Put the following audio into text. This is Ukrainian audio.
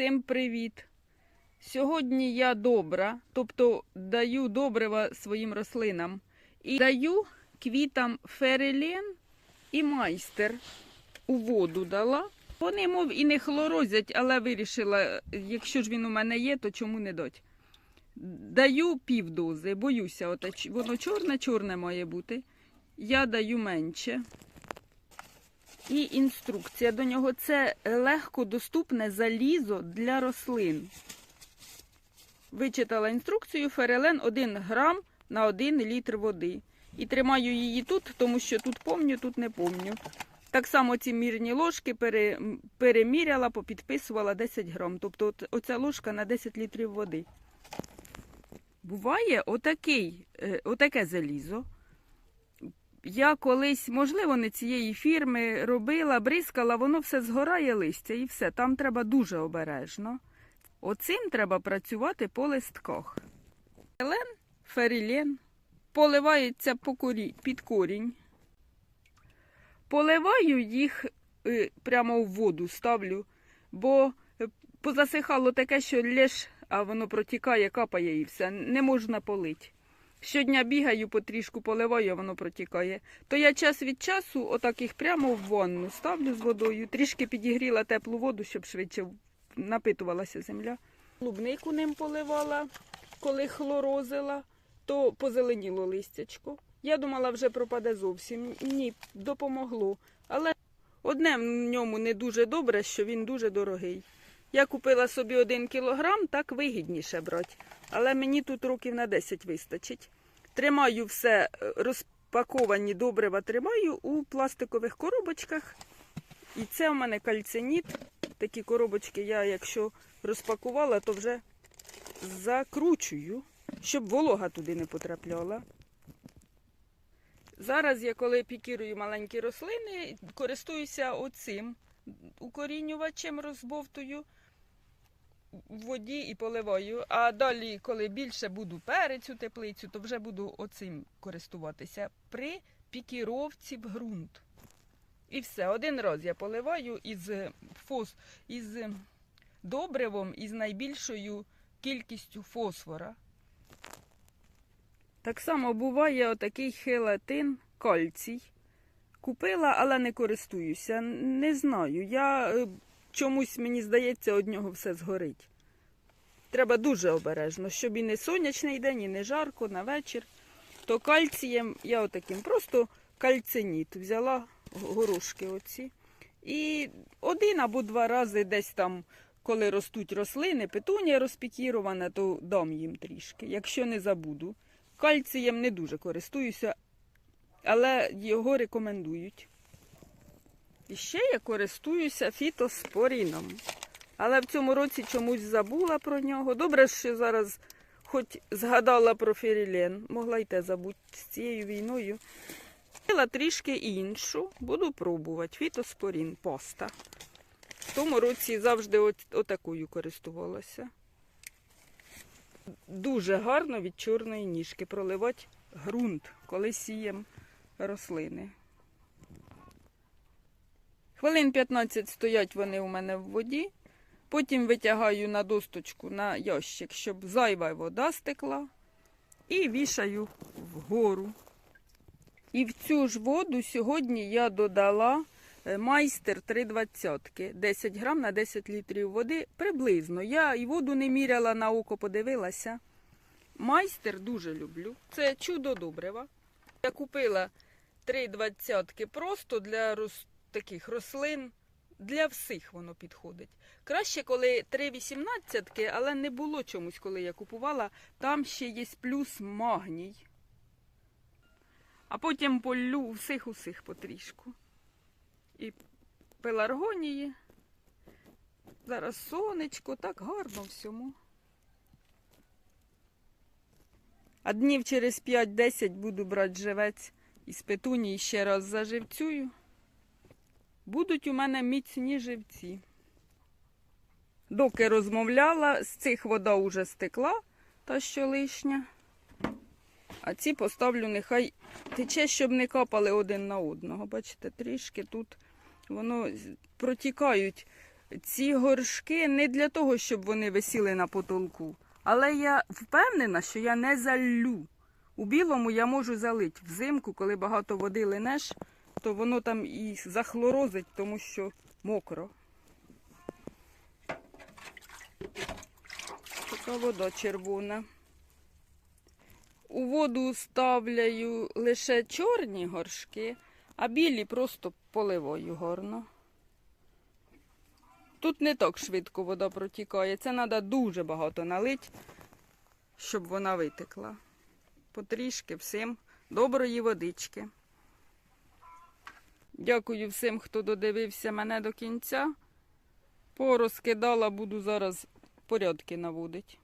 Всім привіт! Сьогодні я добра, тобто даю добрива своїм рослинам. І даю квітам ферелен і майстер у воду дала. Вони, мов, і не хлорозять, але вирішила, якщо ж він у мене є, то чому не дать. Даю півдози, боюся, оте, ч- воно чорне-чорне має бути. Я даю менше. І інструкція до нього це легко доступне залізо для рослин. Вичитала інструкцію ферелен 1 грам на 1 літр води. І тримаю її тут, тому що тут помню, тут не помню. Так само ці мірні ложки переміряла, попідписувала 10 грам. Тобто оця ложка на 10 літрів води. Буває отакий, е, отаке залізо. Я колись, можливо, не цієї фірми робила, бризкала, воно все згорає листя і все. Там треба дуже обережно. Оцим треба працювати по листках. Елен, ферілен поливається по корі... під корінь. Поливаю їх е, прямо в воду ставлю, бо е, позасихало таке, що лєш, а воно протікає, капає і все. Не можна полити. Щодня бігаю, потрішку поливаю, воно протікає. То я час від часу отак їх прямо в ванну ставлю з водою, трішки підігріла теплу воду, щоб швидше напитувалася земля. Клубнику ним поливала, коли хлорозила, то позеленіло листячко. Я думала, вже пропаде зовсім. Ні, допомогло. Але одне в ньому не дуже добре, що він дуже дорогий. Я купила собі один кілограм, так вигідніше брати. Але мені тут років на 10 вистачить. Тримаю все е, розпаковані добрива, тримаю у пластикових коробочках. І це у мене кальциніт. Такі коробочки я, якщо розпакувала, то вже закручую, щоб волога туди не потрапляла. Зараз я, коли пікірую маленькі рослини, користуюся оцим укорінювачем, розбовтую в воді і поливаю. А далі, коли більше буду перець у теплицю, то вже буду оцим користуватися при пікіровці в ґрунт. І все, один раз я поливаю із фос, із добривом, із найбільшою кількістю фосфора. Так само буває отакий хелатин кальцій. Купила, але не користуюся. Не знаю. Я е, чомусь мені здається, од нього все згорить. Треба дуже обережно, щоб і не сонячний день, і не жарко, на вечір. То кальцієм я отаким просто кальциніт взяла горошки оці. І один або два рази десь там, коли ростуть рослини, петунія розпікірована, то дам їм трішки, якщо не забуду. Кальцієм не дуже користуюся, але його рекомендують. І ще я користуюся фітоспоріном. Але в цьому році чомусь забула про нього. Добре, що зараз хоч згадала про ферілен. Могла й те забути з цією війною. Купила трішки іншу, буду пробувати. Фітоспорін поста. В тому році завжди от, отакою користувалася. Дуже гарно від чорної ніжки проливати ґрунт, коли сіємо рослини. Хвилин 15 стоять вони у мене в воді. Потім витягаю на досточку на ящик, щоб зайва вода стекла. І вішаю вгору. І в цю ж воду сьогодні я додала е, майстер 3,20, 10 грам на 10 літрів води приблизно. Я і воду не міряла, на око подивилася. Майстер дуже люблю. Це чудо добрива. Я купила 3,20 просто для рос... таких рослин. Для всіх воно підходить. Краще, коли 3,18, але не було чомусь, коли я купувала. Там ще є плюс магній. А потім полю всіх усіх потрішку. І пеларгонії. Зараз сонечко, так гарно всьому. А днів через 5-10 буду брати живець із петунії ще раз заживцюю. Будуть у мене міцні живці. Доки розмовляла, з цих вода вже стекла, та що лишня. А ці поставлю, нехай тече, щоб не капали один на одного. Бачите, трішки тут воно протікають ці горшки не для того, щоб вони висіли на потолку. Але я впевнена, що я не заллю. У білому я можу залити взимку, коли багато води линеш, то воно там і захлорозить, тому що мокро. Така вода червона. У воду ставляю лише чорні горшки, а білі просто поливаю гарно. Тут не так швидко вода протікає. Це треба дуже багато налити, щоб вона витекла. Потрішки всім доброї водички. Дякую всім, хто додивився мене до кінця. Порозкидала, буду зараз порядки наводити.